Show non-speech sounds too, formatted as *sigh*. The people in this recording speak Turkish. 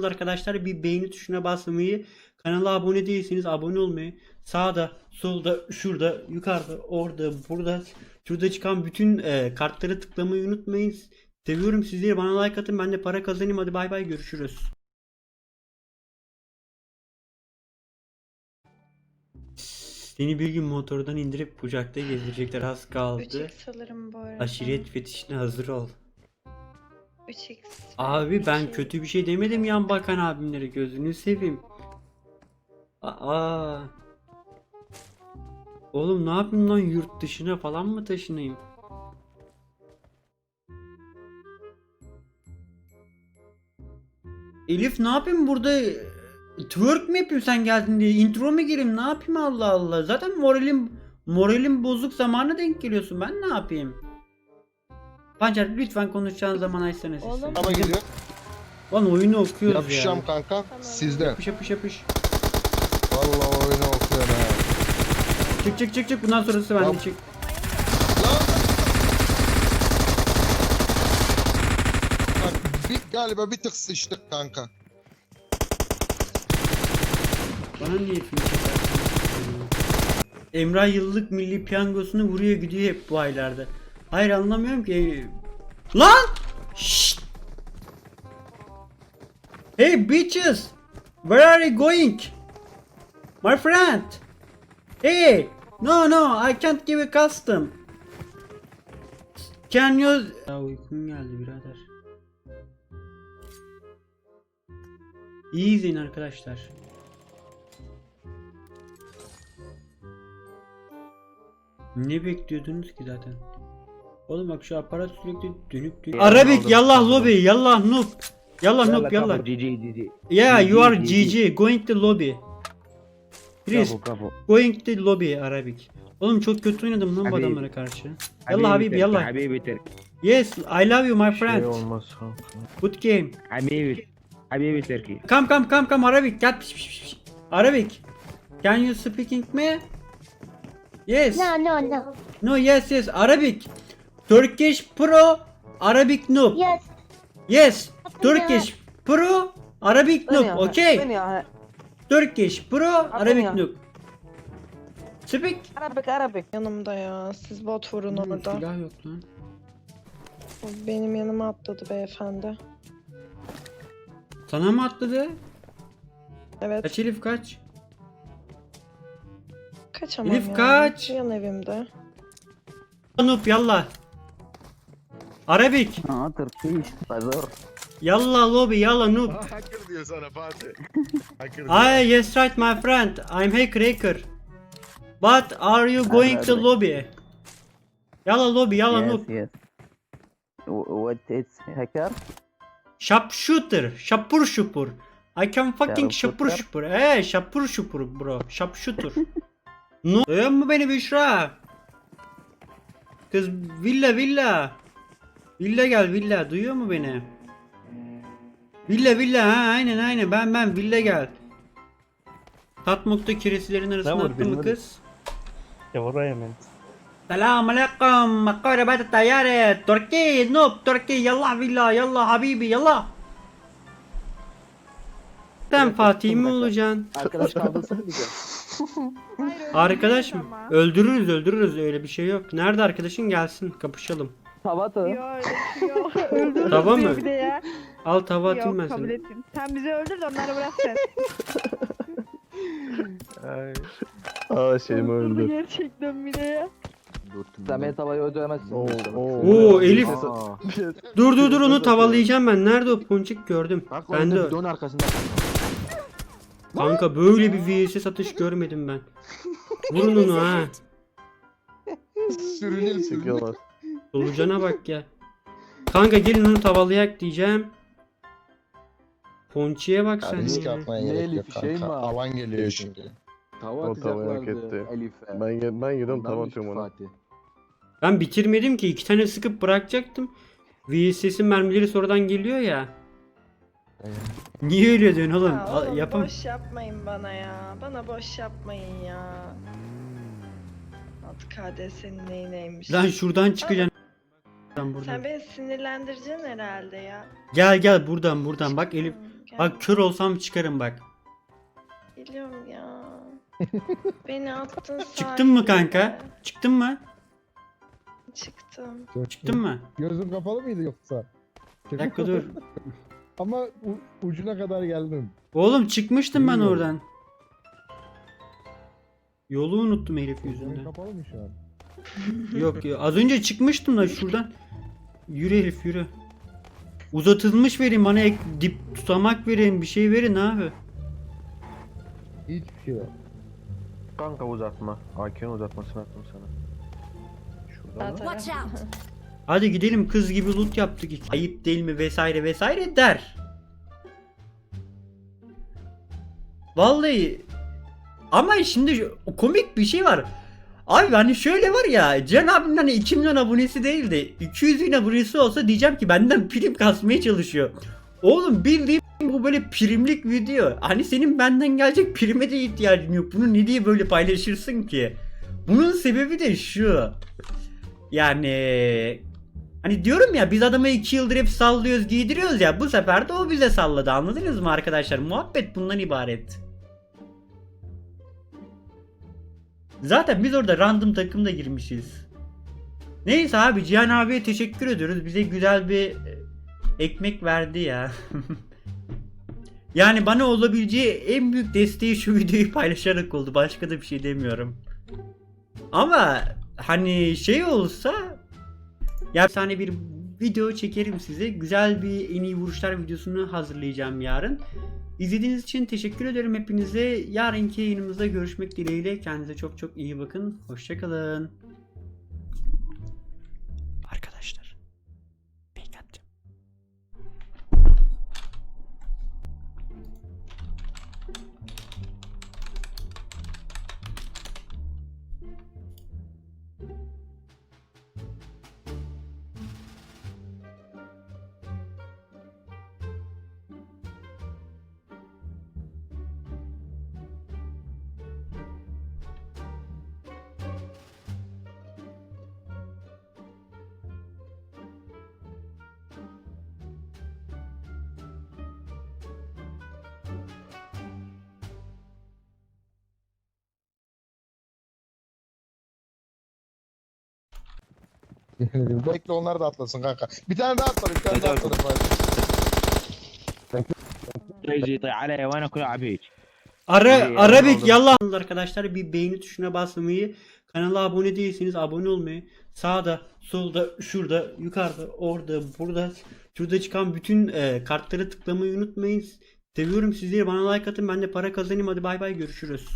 beğeniyorsanız arkadaşlar bir beğeni tuşuna basmayı, kanala abone değilseniz abone olmayı, sağda, solda, şurada, yukarıda, orada, burada, şurada çıkan bütün e, kartları tıklamayı unutmayın. Seviyorum sizleri. Bana like atın. Ben de para kazanayım. Hadi bay bay görüşürüz. Seni bir gün motordan indirip kucakta gezdirecekler az kaldı. 3x alırım bu arada. Aşiret fetişine hazır ol. 3x. Abi ben kötü bir şey demedim yan bakan abimlere gözünü seveyim. Aa. Oğlum ne yapayım lan yurt dışına falan mı taşınayım? Elif ne yapayım burada twerk mi yapayım sen geldin diye intro mu gireyim ne yapayım Allah Allah zaten moralim moralim bozuk zamana denk geliyorsun ben ne yapayım? Pancar lütfen konuşacağın zaman açsana sesini. Oğlum. Ama geliyor. Lan oyunu okuyoruz Yapışacağım ya. kanka. Tamam. Sizden. Yapış yapış yapış. Vallahi oyunu okuyorum ha. Çık çık çık çık bundan sonrası bende çık. Lan! Bak, bir, galiba bir tık sıçtık kanka. Bana niye film çekersin? Emrah yıllık milli piyangosunu vuruyor gidiyor hep bu aylarda. Hayır anlamıyorum ki. Lan! Şşt! Hey bitches! Where are you going? My friend! Hey! No no I can't give a custom. Can you... Ya uykum geldi birader. İyi izleyin arkadaşlar. Ne bekliyordunuz ki zaten? Oğlum bak şu aparat sürekli dönüp dönüp. Arabik yallah lobby yallah noob. Yallah noob yallah. GG GG. Yeah you are GG. Going to lobby. Please going to lobby Arabik. Oğlum çok kötü oynadım lan bu adamlara karşı. Yallah Habib yallah. Yes I love you my Şey friend. Good game. Habibi. Habibi Türkiye. Come come come come Arabic gel. Arabic. Can you speaking me? Yes. No, no, no. No yes yes Arabic. Turkish Pro Arabic noob. Yes. Yes. Turkish Pro Arabic noob. Okay. Turkish Pro Arabic noob. Speak. Arabik Arabik. Yanımda ya. Siz bot vurun Hmm, orada. silah yok lan. Benim yanıma atladı beyefendi. Sana mı atladı? Evet. Kaç Elif kaç? Kaçamam Elif ya. kaç? Yan evimde. Noob yallah. Arabic. Aa Türkiye. Pazar. Yallah lobby yallah noob. *laughs* Hacker diyor sana Fatih. Hacker Ah yes right my friend. I'm hacker. But are you going to lobby? Yallah lobby yallah noob. Yes yes. What it's hacker? Sharpshooter. Şapur şupur. I can fucking şapur şupur. Eee şapur şupur bro. Sharpshooter. *laughs* no. Duyuyor musun beni Büşra? Kız villa villa. Villa gel villa. Duyuyor mu beni? Villa villa ha aynen aynen ben ben villa gel. Tatmuk'ta kiresilerin arasına var, attı mı bilmedim. kız? Ya oraya hemen. Selamun aleyküm. Makarabat tayyare. Türkiye noob Türkiye yallah villa yallah habibi yallah. Sen Fatih mi olacaksın? Arkadaş kaldırsana bize. Arkadaş mı? Öldürürüz öldürürüz öyle bir şey yok. Nerede arkadaşın gelsin kapışalım. Yok öyle yok. *laughs* Öldürürüz Tamam diyor mı? Bir de ya. Al tava atayım ben Yok kabul sana. ettim. Sen bizi öldür de onları bırak sen. Ay. Aa şeyimi Öldürdü öldü. gerçekten bir de ya. Samet havayı öldüremezsin. Oo, oo. Oo Elif. Aa. Dur dur dur onu tavalayacağım ben. Nerede o ponçik gördüm. Ben de Don arkasında. kanka böyle bir VS satış görmedim ben. Vurun onu ha. Sürünür sürünür. Çekiyorlar. Solucana bak ya. Kanka gelin onu tavalayak diyeceğim. Ponçiye bak sen. Risk ya. atmaya Ne gerek Elif, yok şey mi kanka. var? Alan geliyor çünkü. Tava O tavayı hak etti. Elif'e. Ben, gel- ben gidiyorum tam Ondan atıyorum ona. Fatih. Ben bitirmedim ki iki tane sıkıp bırakacaktım. VSS'in mermileri sonradan geliyor ya. Niye öyle diyorsun oğlum? Ya Al- oğlum Yapam. boş yapmayın bana ya. Bana boş yapmayın ya. Alt KDS'nin neyi neymiş. Lan şuradan çıkacaksın. Buradan buradan. Sen beni sinirlendireceksin herhalde ya. Gel gel buradan buradan bak Elif. Gel. Bak kör olsam çıkarım bak. Biliyorum ya. *laughs* Beni attın Çıktın mı kanka? Çıktın mı? Çıktım. Çıktın mı? Gözün kapalı mıydı yoksa? Bir dakika dur. *laughs* Ama u- ucuna kadar geldim. Oğlum çıkmıştım ben Bilmiyorum. oradan. Yolu unuttum herif Gözün yüzünden. kapalı mı şu an? Yok ya az önce çıkmıştım da şuradan. Yürü herif yürü. Uzatılmış verin bana ek dip tutamak verin bir şey verin abi. Hiçbir şey yok. Kanka uzatma. AK'nin uzatmasını attım sana. Şuradan. Zaten. Watch out! Hadi gidelim kız gibi loot yaptık. Ayıp değil mi vesaire vesaire der. Vallahi ama şimdi komik bir şey var. Abi hani şöyle var ya Can abinin hani 2 milyon abonesi değil de 200 bin abonesi olsa diyeceğim ki benden prim kasmaya çalışıyor. Oğlum bildiğim bu böyle primlik video. Hani senin benden gelecek prime de ihtiyacın yok. Bunu ne diye böyle paylaşırsın ki? Bunun sebebi de şu. Yani Hani diyorum ya biz adama 2 yıldır hep sallıyoruz giydiriyoruz ya bu sefer de o bize salladı anladınız mı arkadaşlar muhabbet bundan ibaret. Zaten biz orada random takımda girmişiz. Neyse abi Cihan abiye teşekkür ediyoruz bize güzel bir e, ekmek verdi ya. *laughs* yani bana olabileceği en büyük desteği şu videoyu paylaşarak oldu başka da bir şey demiyorum. Ama hani şey olsa ya bir tane bir video çekerim size. Güzel bir en iyi vuruşlar videosunu hazırlayacağım yarın. İzlediğiniz için teşekkür ederim hepinize. Yarınki yayınımızda görüşmek dileğiyle. Kendinize çok çok iyi bakın. Hoşçakalın. *laughs* Bekle onlar da atlasın kanka. Bir tane daha atladı. Bir tane daha atladı. يجي يطيح علي وانا اكل عبيد Ara, İyi, Arabik aldım. yallah arkadaşlar bir beğeni tuşuna basmayı, kanala abone değilseniz abone olmayı, sağda, solda, şurada, yukarıda, orada, burada, şurada çıkan bütün e, kartlara tıklamayı unutmayın. Seviyorum sizleri. Bana like atın. Ben de para kazanayım. Hadi bay bay görüşürüz.